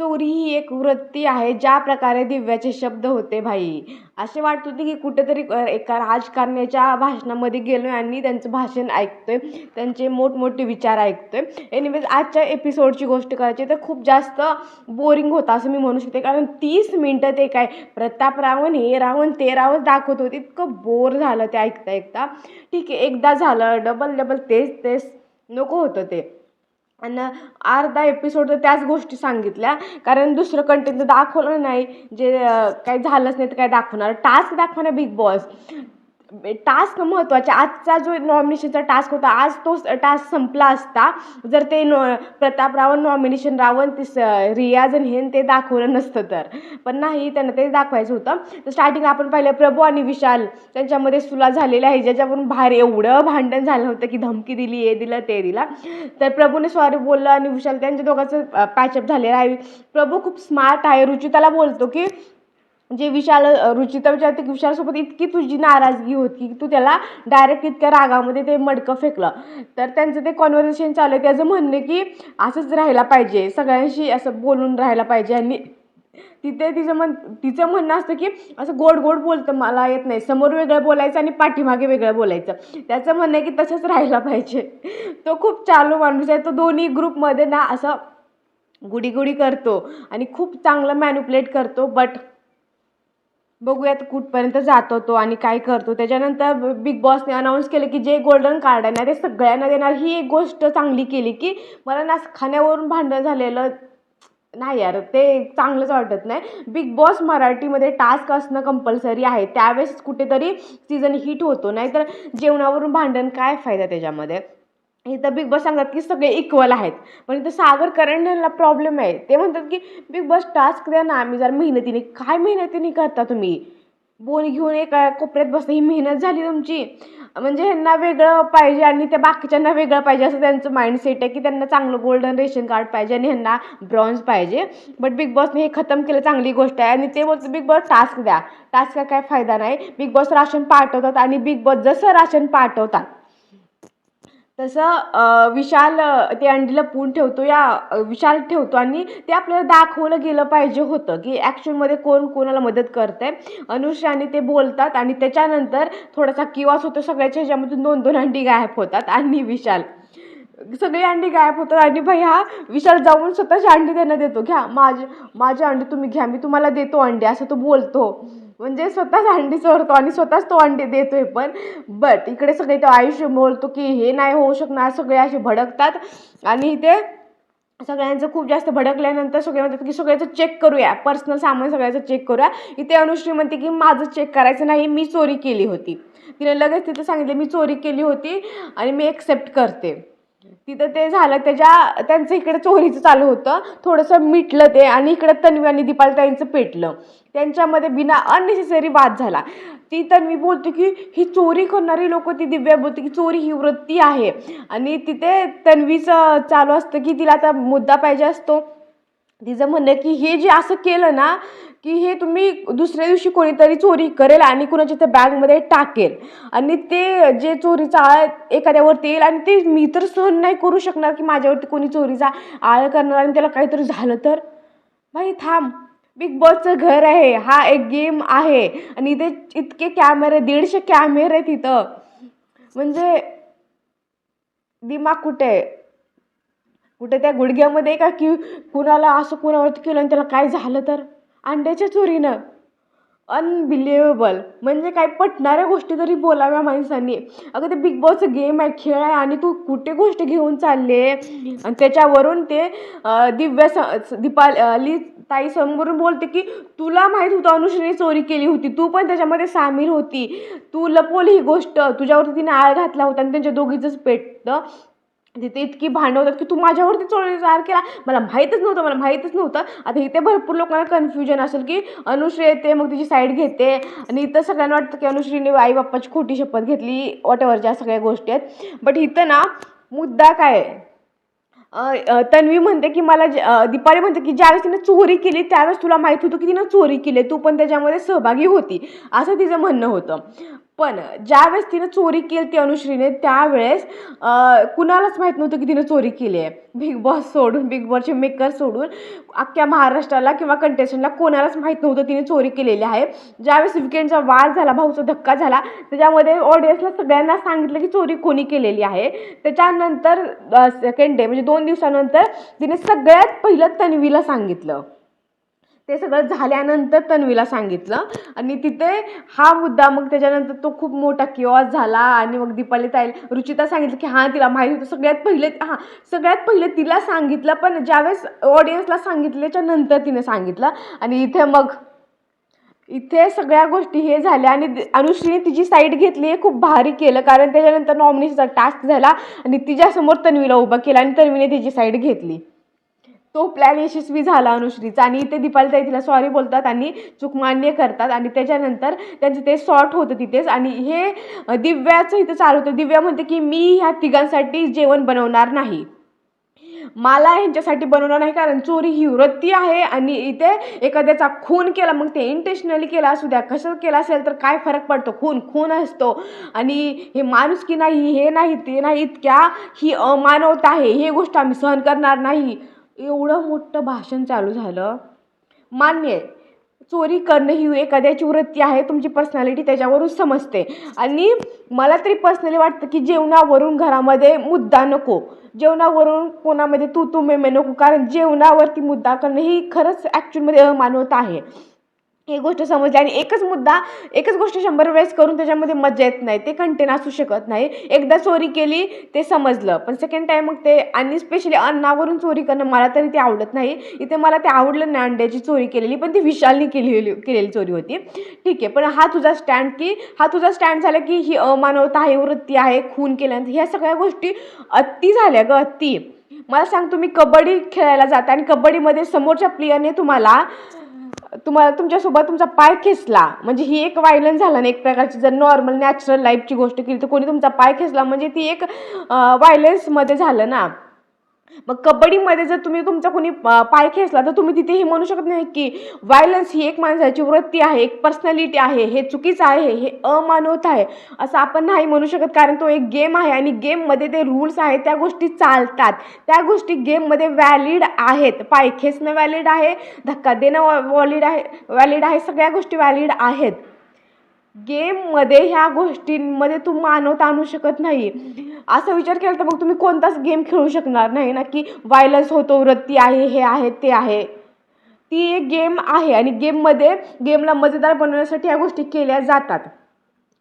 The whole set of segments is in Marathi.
चोरी ही एक वृत्ती आहे ज्या प्रकारे दिव्याचे शब्द होते भाई. असे वाटत होते की कुठेतरी एका राजकारण्याच्या भाषणामध्ये गेलो आहे आणि त्यांचं भाषण ऐकतो आहे त्यांचे मोठमोठे विचार ऐकतो आहे एनिवेज आजच्या एपिसोडची गोष्ट करायची तर खूप जास्त बोरिंग होता असं मी म्हणू शकते. कारण तीस मिनटं ते काय प्रताप रावण हे रावण ते रावण दाखवत होते इतकं बोर झालं ते ऐकता ऐकता ठीक आहे एकदा झालं डबल डबल तेच तेच नको होतं ते. आणि अर्धा एपिसोड तर त्याच गोष्टी सांगितल्या. कारण दुसरं कंटेंट दाखवलं नाही. जे काही झालंच नाही तर काय दाखवणार? टास्क दाखवणार बिग बॉस टास्क महत्त्वाचे आजचा जो नॉमिनेशनचा टास्क होता आज तो टास्क संपला असता जर ते नो प्रताप रावण नॉमिनेशन रावण ते स रियाज आणि हेन ते दाखवलं नसतं तर. पण नाही त्यांना ते दाखवायचं होतं. तर स्टार्टिंग आपण पाहिलं प्रभू आणि विशाल त्यांच्यामध्ये सुला झालेलं आहे ज्याच्यावरून बाहेर एवढं भांडण झालं होतं की धमकी दिली हे दिलं ते दिला. तर प्रभूने सॉरी बोललं आणि विशाल त्यांच्या दोघांचं पॅचअप झालेलं आहे. प्रभू खूप स्मार्ट आहे रुचिताला बोलतो की म्हणजे विशाल रुचिता विचारते की विशालसोबत इतकी तुझी नाराजगी होती की तू त्याला डायरेक्ट इतक्या रागामध्ये ते मडकं फेकलं. तर त्यांचं ते कॉन्व्हर्सेशन चालू आहे. त्याचं म्हणणं की असंच राहायला पाहिजे. सगळ्यांशी असं बोलून राहायला पाहिजे. आणि तिथे तिचं म्हण तिचं म्हणणं असतं की असं गोड गोड बोलतं मला येत नाही. समोर वेगळं बोलायचं आणि पाठीमागे वेगळं बोलायचं. त्याचं म्हणणं आहे की तसंच राहायला पाहिजे. तो खूप चालू माणूस आहे. तो दोन्ही ग्रुपमध्ये ना असं गुडीगुडी करतो आणि खूप चांगलं मॅन्युपुलेट करतो. बट बघूयात कुठपर्यंत जातो तो आणि काय करतो. त्याच्यानंतर बिग बॉसने अनाऊन्स केलं की जे गोल्डन कार्ड आहे ना ते सगळ्यांना देणार. ही एक गोष्ट चांगली केली की मला ना खाण्यावरून भांडण झालेलं नाही यार ते चांगलंच वाटत नाही. बिग बॉस मराठीमध्ये टास्क असणं कंपल्सरी आहे. त्यावेळेस कुठेतरी सीझन हिट होतो. नाहीतर जेवणावरून भांडण काय फायदा त्याच्यामध्ये? इथं बिग बॉस सांगतात की सगळे इक्वल आहेत. पण इथं सागर करंडला प्रॉब्लेम आहे. ते म्हणतात की बिग बॉस टास्क द्या ना आम्ही जर मेहनतीने काय मेहनतीने करता तुम्ही? बोन घेऊन एका कोपऱ्यात बसता ही मेहनत झाली तुमची. म्हणजे ह्यांना वेगळं पाहिजे आणि त्या बाकीच्यांना वेगळं पाहिजे असं त्यांचं माइंडसेट आहे की त्यांना चांगलं गोल्डन रेशन कार्ड पाहिजे आणि ह्यांना ब्रॉन्झ पाहिजे. बट बिग बॉसने हे खतम केलं चांगली गोष्ट आहे. आणि ते बोलतं बिग बॉस टास्क द्या. टास्कचा काय फायदा नाही. बिग बॉस राशन पाठवतात आणि बिग बॉस जसं राशन पाठवतात. तसं विशाल ते अंडी पूर्ण ठेवतो या विशाल ठेवतो आणि ते आपल्याला दाखवलं गेलं पाहिजे होतं की ॲक्च्युअलमध्ये कोण कोणाला मदत करतं आहे अनुष्याने ते बोलतात आणि त्याच्यानंतर थोडासा किवास होतो सगळ्याच्या ह्याच्यामधून दोन दोन अंडी गायब होतात आणि विशाल. सगळी अंडी गायब होतात आणि भाई हा विशाल जाऊन स्वतःची अंडी त्यांना देतो. घ्या माझे माझी अंडी तुम्ही घ्या मी तुम्हाला देतो अंडी असं तो बोलतो. म्हणजे स्वतःच अंडी चोरतो आणि स्वतःच तो अंडी देतोय पण. बट इकडे सगळे तो आयुष्य बोलतो की हे नाही होऊ शकणार सगळे असे भडकतात. आणि ते सगळ्यांचं खूप जास्त भडकल्यानंतर सगळे म्हणतात की सगळ्याचं चेक करूया पर्सनल सामान सगळ्याचं चेक करूया. इथे अनुश्री म्हणते की माझं चेक करायचं नाही मी चोरी केली होती. तिने लगेच तिथं सांगितलं मी चोरी केली होती आणि मी एक्सेप्ट करते. तिथं ते झालं त्याच्या त्यांचं इकडे चोरीचं चालू होतं. थोडंसं मिटलं ते आणि इकडं तन्वी आणि दीपालताईंचं पेटलं. त्यांच्यामध्ये बिना अननेसेसरी वाद झाला. ती तन्वी बोलते की ही चोरी करणारी लोक ती दिव्या बोलते की चोरी ही वृत्ती आहे. आणि तिथे तन्वीचं चालू असतं की तिला आता मुद्दा पाहिजे असतो. तिचं म्हणणं की हे जे असं केलं ना की हे तुम्ही दुसऱ्या दिवशी कोणीतरी चोरी करेल आणि कुणाच्या त्या बॅगमध्ये टाकेल. आणि ते जे चोरीचा आळ एखाद्यावरती येईल आणि ते मी तर सहन नाही करू शकणार की माझ्यावरती कोणी चोरीचा आळ करणार आणि त्याला काहीतरी झालं तर? भाई थांब. बिग बॉसचं घर आहे. हा एक गेम आहे. आणि इथे इतके कॅमेरे दीडशे कॅमेरे आहेत इथं. म्हणजे दिमाग कुठे आहे? कुठे त्या गुडघ्यामध्ये का की कुणाला असं कुणावरती केलं आणि त्याला काय झालं तर? अंड्याच्या चोरीनं. अनबिलिव्हेबल म्हणजे काय पटणाऱ्या गोष्टी तरी बोलाव्या माणसांनी. अगं ते बिग बॉसचं गेम आहे खेळ आहे आणि तू कुठे गोष्ट घेऊन चालले आणि त्याच्यावरून ते दिव्या स दीपाली ताई समोरून बोलते की तुला माहीत होतं अनुश्रीने चोरी केली होती. तू पण त्याच्यामध्ये सामील होती. तू लपवली ही गोष्ट. तुझ्यावरती तिने आळ घातला होता आणि त्यांच्या दोघीचंच पेटतं. तिथे इतकी भांडवतात की तू माझ्यावरती चोरीचा केला. मला माहीतच नव्हतं मला माहीतच नव्हतं. आता इथे भरपूर लोकांना कन्फ्युजन असेल की अनुश्री येते मग तिची साईड घेते. आणि इथं सगळ्यांना वाटतं की अनुश्रीने आई बाप्पाची खोटी शपथ घेतली वॉटेवर ज्या सगळ्या गोष्टी आहेत. बट इथं ना मुद्दा काय आहे? तन्वी म्हणते की मला दीपाली म्हणते की ज्यावेळेस तिने चोरी केली त्यावेळेस तुला माहीत होतं की तिनं चोरी केली. तू पण त्याच्यामध्ये सहभागी होती. असं तिचं म्हणणं होतं. पण ज्यावेळेस तिनं चोरी केली ती अनुश्रीने त्यावेळेस कुणालाच माहीत नव्हतं की तिनं चोरी केली आहे. बिग बॉस सोडून बिग बॉसचे मेकर सोडून अख्ख्या महाराष्ट्राला किंवा कंटेस्टंटला कोणालाच माहीत नव्हतं तिने चोरी केलेली आहे. ज्यावेळेस विकेंडचा वाद झाला भाऊचा धक्का झाला त्याच्यामध्ये ऑडियन्सला सगळ्यांना सांगितलं की चोरी कोणी केलेली आहे. त्याच्यानंतर सेकंड डे म्हणजे दोन दिवसानंतर तिने सगळ्यात पहिलं तन्वीला सांगितलं. ते सगळं झाल्यानंतर तन्वीला सांगितलं. आणि तिथे हा मुद्दा मग त्याच्यानंतर तो खूप मोठा किओस झाला आणि मग दीपाली ताई रुचिता सांगितलं की हां तिला माहिती होतं. सगळ्यात पहिले हां सगळ्यात पहिले तिला सांगितलं पण ज्यावेळेस ऑडियन्सला सांगितल्याच्या नंतर तिने सांगितलं. आणि इथे मग इथे सगळ्या गोष्टी हे झाल्या आणि अनुश्रीने तिची साईड घेतली. हे खूप भारी केलं कारण त्याच्यानंतर नॉमिनेशनचा टास्क झाला आणि तिच्यासमोर तन्वीला उभा केला आणि तन्वीने तिची साईड घेतली. तो प्लॅन यशस्वी झाला अनुश्रीचा. आणि इथे दीपालीताई तिला सॉरी बोलतात आणि चूक मान्य करतात. आणि त्याच्यानंतर त्यांचं ते सॉर्ट होतं तिथेच. आणि हे दिव्याचं इथं चालू होतं. दिव्या म्हणते की मी ह्या तिघांसाठी जेवण बनवणार नाही. मला ह्यांच्यासाठी बनवणार नाही कारण चोरी ही वृत्ती आहे. आणि इथे एखाद्याचा खून केला मग ते इंटेन्शनली केला असू द्या कसं केला असेल तर काय फरक पडतो? खून खून असतो. आणि हे माणूस की नाही हे नाही ते नाही इतक्या ही अमानवता आहे. हे गोष्ट आम्ही सहन करणार नाही. एवढं मोठं भाषण चालू झालं. मान्य आहे चोरी करणं ही एखाद्याची वृत्ती आहे तुमची पर्सनॅलिटी त्याच्यावरून समजते. आणि मला तरी पर्सनली वाटतं की जेवणावरून घरामध्ये मुद्दा नको. जेवणावरून कोणामध्ये तू तू मे नको. कारण जेवणावरती मुद्दा करणं ही खरंच ॲक्च्युअलमध्ये अमानवता आहे. ही गोष्ट समजली आणि एकच मुद्दा एकच गोष्ट शंभर वेळेस करून त्याच्यामध्ये मजा येत नाही ते कंटेन असू शकत नाही. एकदा चोरी केली ते समजलं. पण सेकंड टाईम मग ते आणि स्पेशली अन्नावरून चोरी करणं मला तरी ते आवडत नाही. इथे मला ते आवडलं नाही अंड्याची चोरी केलेली पण ती विशालनी केलेली केलेली चोरी होती. ठीक आहे पण हा तुझा स्टँड की हा तुझा स्टँड झाला की ही अमानवता आहे वृत्ती आहे खून केल्यानंतर ह्या सगळ्या गोष्टी अत्ती झाल्या ग अति. मला सांग तुम्ही कबड्डी खेळायला जाता आणि कबड्डीमध्ये समोरच्या प्लेयरने तुम्हाला तुम्हाला तुमच्यासोबत तुमचा पाय खेचला. म्हणजे ही एक व्हायलन्स झाला ना एक प्रकारची जर नॉर्मल नॅचरल लाईफची गोष्ट केली तर कोणी तुमचा पाय खेचला. म्हणजे ती एक व्हायलन्समध्ये झालं ना. मग कबड्डीमध्ये जर तुम्ही तुमचा कोणी पाय खेचला तर तुम्ही तिथेही म्हणू शकत नाही की व्हायलन्स ही एक माणसाची वृत्ती आहे एक पर्सनॅलिटी आहे हे चुकीचं आहे हे अमानवत आहे असं आपण नाही म्हणू शकत. कारण तो एक गेम आहे आणि गेममध्ये ते रूल्स आहेत त्या गोष्टी चालतात. त्या गोष्टी गेममध्ये व्हॅलिड आहेत. पाय खेचणं व्हॅलिड आहे धक्का देणं वॉलिड आहे व्हॅलिड आहे सगळ्या गोष्टी व्हॅलिड आहेत. गेममध्ये ह्या गोष्टींमध्ये तू मानवता आणू शकत नाही. असा विचार केला तर मग तुम्ही कोणताच गेम खेळू शकणार नाही ना की व्हायलन्स होतो वृत्ती आहे हे आहे ते आहे. ती एक गेम आहे आणि गेममध्ये गेमला मजेदार बनवण्यासाठी ह्या गोष्टी केल्या जातात.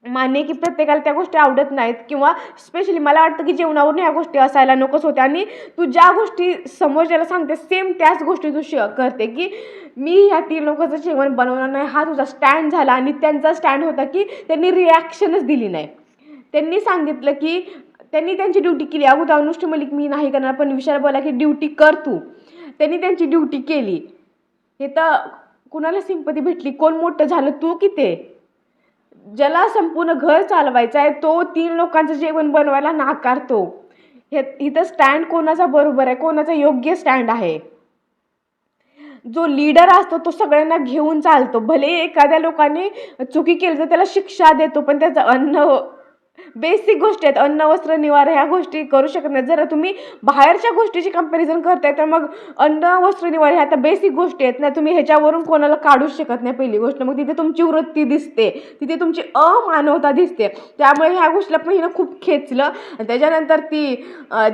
मान्य की प्रत्येकाला त्या गोष्टी आवडत नाहीत किंवा स्पेशली मला वाटतं की जेवणावरून ह्या गोष्टी असायला नकोच होत्या. आणि तू ज्या गोष्टी समोरच्याला सांगते सेम त्याच गोष्टी तू श करते की मी ह्या तीन लोकांचं जेवण बनवणार नाही हा तुझा स्टँड झाला आणि त्यांचा स्टँड होता की त्यांनी रिॲक्शनच दिली नाही. त्यांनी सांगितलं की त्यांनी त्यांची ड्युटी केली. अगोदर अनुष्ठ मलिक मी नाही करणार पण विशाल बोला की ड्युटी कर तू. त्यांनी त्यांची ड्युटी केली. हे तर कुणाला सिंपती भेटली? कोण मोठं झालं? तू की ते? ज्याला संपूर्ण घर चालवायचं आहे तो तीन लोकांचं जेवण बनवायला नाकारतो हे इथं स्टँड कोणाचा बरोबर आहे कोणाचा योग्य स्टँड आहे? जो लीडर असतो तो सगळ्यांना घेऊन चालतो. भले एखाद्या लोकांनी चुकी केली तर त्याला शिक्षा देतो पण त्याचं अन्न बेसिक गोष्टी आहेत. अन्न वस्त्र निवार ह्या गोष्टी करू शकत नाही जर तुम्ही बाहेरच्या गोष्टीची कंपॅरिझन करताय तर मग अन्न वस्त्र निवार ह्या आता बेसिक गोष्टी आहेत. ना तुम्ही ह्याच्यावरून कोणाला काढूच शकत नाही पहिली गोष्ट. मग तिथे तुमची वृत्ती दिसते. तिथे तुमची अमानवता दिसते. त्यामुळे ह्या गोष्टीला पण हिनं खूप खेचलं. आणि त्याच्यानंतर ती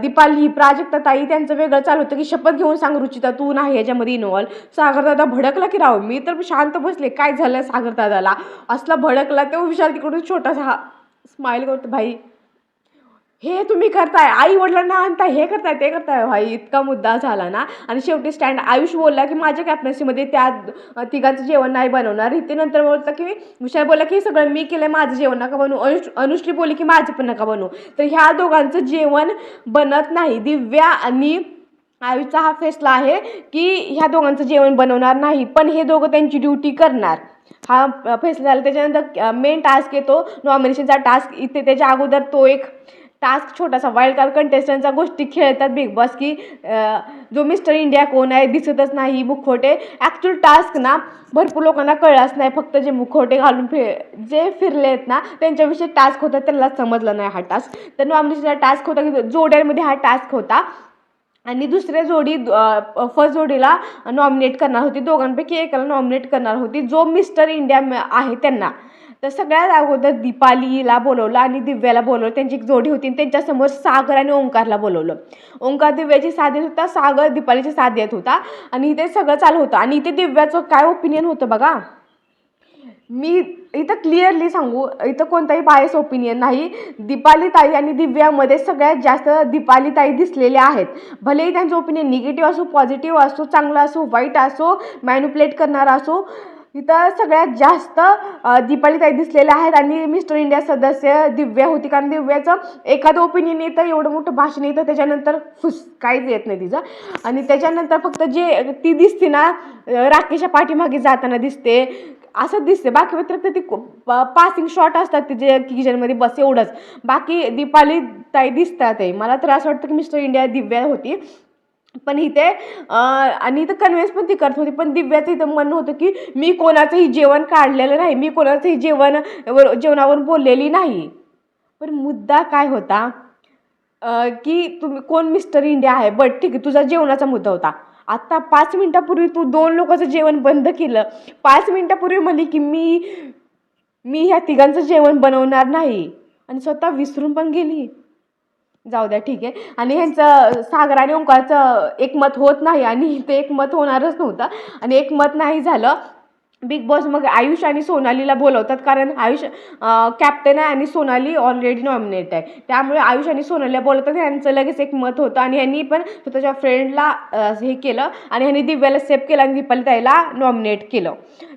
दीपाली प्राजक्ता ताई त्यांचं वेगळं चालू होतं की शपथ घेऊन सांग रुचिता तू नाही ह्याच्यामध्ये इन्व्हॉल्व सागरदादा भडकला की राव? मी तर शांत बसले. काय झालं सागरदादाला असला भडकला तो विशाल तिकडून छोटासा हा स्माईल करतो भाई. हे तुम्ही करताय आई वडिलांना आणताय हे करताय ते करताय. भाई इतका मुद्दा झाला ना. आणि शेवटी स्टँड आयुष बोलला की माझ्या कॅप्टन्सीमध्ये त्या तिघांचं जेवण नाही बनवणार. इथे नंतर बोलतं की विषय बोलला की हे सगळं मी केलं माझं जेवण नका बनवू. अनुष अनुश्री बोलली की माझं पण नका बनवू. तर ह्या दोघांचं जेवण बनत नाही. दिव्या आणि आयुषचा हा फैसला आहे की ह्या दोघांचं जेवण बनवणार नाही. पण हे दोघं त्यांची ड्युटी करणार. हा फैसला झाला. त्याच्यानंतर मेन टास्क येतो नॉमिनेशनचा टास्क इथे त्याच्या अगोदर तो एक टास्क छोटासा वाईल्ड कार्ड कंटेस्टंटच्या गोष्टी खेळतात बिग बॉस की जो मिस्टर इंडिया कोण आहे दिसतच नाही मुखवटे. ॲक्च्युअल टास्क ना भरपूर लोकांना कळलाच नाही. फक्त जे मुखवटे घालून फि जे फिरले आहेत ना त्यांच्याविषयी टास्क होता त्यांना समजलं नाही हा टास्क तर नॉमिनेशनचा टास्क होता की जोड्यांमध्ये हा टास्क होता. आणि दुसऱ्या जोडी फर्स्ट जोडीला नॉमिनेट करणार होती. दोघांपैकी एकाला नॉमिनेट करणार होती. जो मिस्टर इंडिया आहे त्यांना. तर सगळ्यात अगोदर दीपालीला बोलवलं आणि दिव्याला बोलवलं. त्यांची एक जोडी होती आणि त्यांच्यासमोर सागर आणि ओंकारला बोलवलं. ओंकार दिव्याची साथ होता सागर दीपालीची साथ येत होता आणि इथे सगळं चालू होतं. आणि इथे दिव्याचं काय ओपिनियन होतं बघा? मी इथं क्लिअरली सांगू इथं कोणताही बायस ओपिनियन नाही. दीपाली ताई आणि दिव्यामध्ये सगळ्यात जास्त दीपाली ताई दिसलेल्या आहेत. भलेही त्यांचं ओपिनियन निगेटिव्ह असो पॉझिटिव्ह असो चांगलं असो वाईट असो मॅन्युप्लेट करणारा असो इथं सगळ्यात जास्त दीपाली ताई दिसलेल्या आहेत आणि मिस्टर इंडिया सदस्य दिव्या होती. कारण दिव्याचं एखादं ओपिनियन येतं एवढं मोठं भाषण येतं त्याच्यानंतर फुस काहीच येत नाही तिचं. आणि त्याच्यानंतर फक्त जे ती दिसते ना राकेशच्या पाठीमागे जाताना दिसते असं दिसते बाकी व्यतिरिक्त ती पासिंग शॉट असतात तिचे किचनमध्ये बस एवढंच. बाकी दीपाली ताई दिसतात आहे. मला तर असं वाटतं की मिस्टर इंडिया दिव्या होती. पण इथे आणि इथं कन्व्हिन्स पण ती करत होती. पण दिव्याचं इथं म्हणणं होतं की मी कोणाचंही जेवण काढलेलं नाही. मी कोणाचंही जेवण जेवणावर बोललेली नाही. पण मुद्दा काय होता? की तुम्ही कोण मिस्टर इंडिया आहे? बट ठीक आहे. तुझा जेवणाचा मुद्दा होता. आत्ता पाच मिनटापूर्वी तू दोन लोकांचं जेवण बंद केलं. पाच मिनटापूर्वी म्हणली की मी मी ह्या तिघांचं जेवण बनवणार नाही. आणि स्वतः विसरून पण गेली. जाऊ द्या ठीक आहे. आणि ह्यांचं सागर आणि ओंकारचं एकमत होत नाही आणि ते एकमत होणारच नव्हतं. आणि एकमत नाही झालं. बिग बॉस मग आयुष आणि सोनालीला बोलवतात कारण आयुष कॅप्टन आहे आणि सोनाली ऑलरेडी नॉमिनेट आहे. त्यामुळे आयुष आणि सोनालीला बोलवतात यांचं लगेच एक मत होतं आणि यांनी पण स्वतःच्या फ्रेंडला हे केलं आणि ह्यांनी दिव्याला सेफ केलं आणि दीपाली ताईला नॉमिनेट केलं.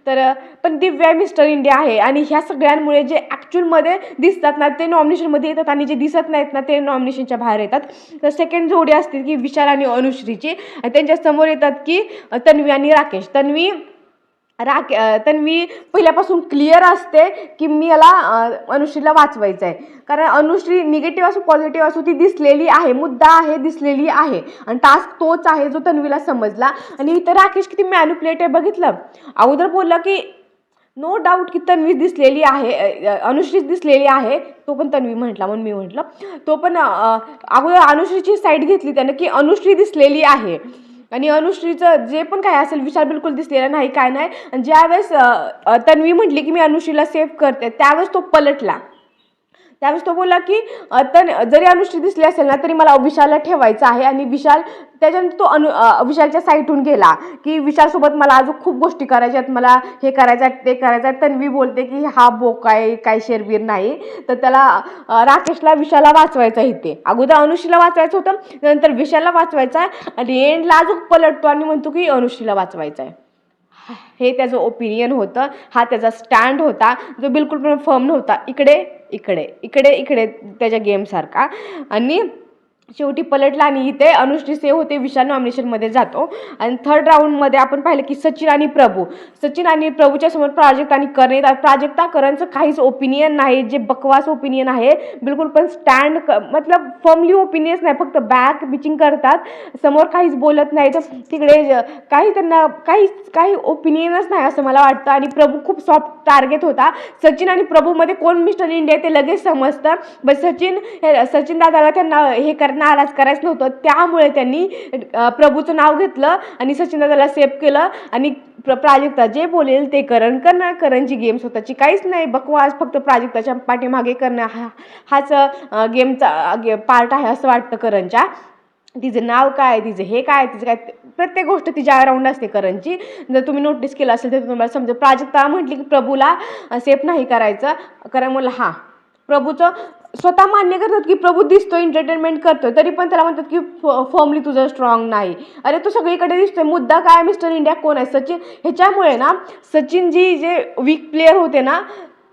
तर पण दिव्या मिस्टर इंडिया आहे आणि ह्या सगळ्यांमुळे जे ॲक्च्युअलमध्ये दिसतात ना ते नॉमिनेशनमध्ये येतात आणि जे दिसत नाहीत ना ते नॉमिनेशनच्या बाहेर येतात. तर सेकंड जोडी असतील की विशाल आणि अनुश्रीची. आणि त्यांच्यासमोर येतात की तन्वी आणि राकेश. तन्वी राख तन्वी पहिल्यापासून क्लिअर असते की मी याला अनुश्रीला वाचवायचं आहे कारण अनुश्री निगेटिव्ह असो पॉझिटिव्ह असो ती दिसलेली आहे मुद्दा आहे दिसलेली आहे. आणि टास्क तोच आहे जो तन्वीला समजला. आणि इथं राकेश किती मॅन्युप्लेट आहे बघितलं? अगोदर बोललं की नो डाऊट की तन्वी दिसलेली आहे अनुश्रीच दिसलेली आहे. तो पण तन्वी म्हटला म्हणून मी म्हटलं. तो पण अगोदर अनुश्रीची साईड घेतली त्यानं की अनुश्री दिसलेली आहे. आणि अनुश्रीचं जे पण काय असेल विचार बिलकुल दिसलेला नाही काय नाही. ज्यावेळेस तन्वी म्हटली की मी अनुश्रीला सेव्ह करते त्यावेळेस तो पलटला. त्यावेळेस तो बोलला की तन जरी अनुश्री दिसली असेल ना तरी मला विशालला ठेवायचं आहे. आणि विशाल त्याच्यानंतर तो अनु विशालच्या साईटहून गेला की विशालसोबत मला अजून खूप गोष्टी करायच्या आहेत. मला हे करायचं आहे ते करायचं आहे. तन्वी बोलते की हा बोका आहे काय शेरबीर नाही. तर त्याला राकेशला विशालला वाचवायचं आहे इथे. अगोदर अनुश्रीला वाचवायचं होतं नंतर विशालला वाचवायचं आहे आणि एंडला अजून पलटतो आणि म्हणतो की अनुश्रीला वाचवायचं आहे. हे त्याचं ओपिनियन होतं हा त्याचा स्टँड होता जो बिलकुल पण फर्म नव्हता. इकडे इकडे इकडे इकडे त्याच्या गेमसारखा आणि शेवटी पलटला आणि इथे अनुश्री सेव होते विशाल नॉमिनेशनमध्ये जातो. आणि थर्ड राऊंडमध्ये आपण पाहिलं की सचिन आणि प्रभू. सचिन आणि प्रभूच्या समोर प्राजक्ता आणि करण येतात. प्राजक्ता करणचं काहीच ओपिनियन नाही जे बकवास ओपिनियन आहे बिलकुल पण स्टँड क मतलब फर्मली ओपिनियन्स नाही फक्त बॅक बिचिंग करतात. समोर काहीच बोलत नाही. तर तिकडे काही त्यांना काहीच काही ओपिनियनच नाही असं मला वाटतं. आणि प्रभू खूप सॉफ्ट टार्गेट होता. सचिन आणि प्रभूमध्ये कोण मिस्टर इंडिया ते लगेच समजतं. बट सचिन हे सचिन दादाला त्यांना हे करणं नाराज करायचं नव्हतं. त्यामुळे त्यांनी प्रभूचं नाव घेतलं आणि सचिन दादाला सेव्ह केलं. आणि प्र प्राजक्ता जे बोलेल ते करण करणार. करणची गेम स्वतःची काहीच नाही. बकवास फक्त प्राजक्ताच्या पाठीमागे करणं. हा हाच गेमचा गे पार्ट आहे असं वाटतं करणच्या. तिचं नाव काय? तिचं हे काय? तिचं काय? प्रत्येक गोष्ट तिच्या अराउंड असते करणची. जर तुम्ही नोटीस केलं असेल तर तुम्हाला समजा प्राजक्ता म्हटली की प्रभूला सेफ नाही करायचं. कारण मला हां. प्रभूचं स्वतः मान्य करतात की प्रभू दिसतो एंटरटेनमेंट करतोय तरी पण त्याला म्हणतात की फॉर्मली तुझं स्ट्रॉंग नाही. अरे तो सगळीकडे दिसतोय. मुद्दा काय मिस्टर इंडिया कोण आहे? सचिन. ह्याच्यामुळे ना सचिन जी जे वीक प्लेअर होते ना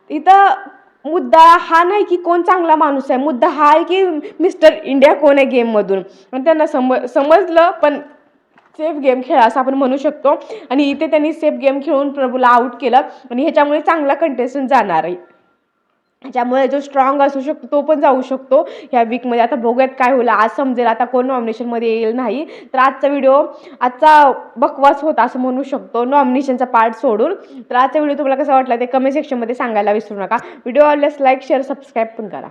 इथं मुद्दा हा नाही की कोण चांगला माणूस आहे. मुद्दा हा आहे की मिस्टर इंडिया कोण आहे गेममधून आणि त्यांना सम समजलं पण सेफ गेम खेळा असं आपण म्हणू शकतो. आणि इथे त्यांनी सेफ गेम खेळून प्रभूला आऊट केलं. आणि ह्याच्यामुळे चांगला कंटेस्टंट जाणार आहे. त्यामुळे जो स्ट्रॉंग असू शकतो तो पण जाऊ शकतो. ह्या वीकमध्ये आता बघूयात काय होईल. आज समजेल आता कोण नॉमिनेशनमध्ये येईल नाही. तर आजचा व्हिडिओ आजचा बकवास होता असं म्हणू शकतो. नॉमिनेशनचा पार्ट सोडून. तर आजचा व्हिडिओ तुम्हाला कसा वाटला ते कमेंट सेक्शनमध्ये सांगायला विसरू नका. व्हिडिओ आवडल्यास लाईक शेअर सबस्क्राईब पण करा.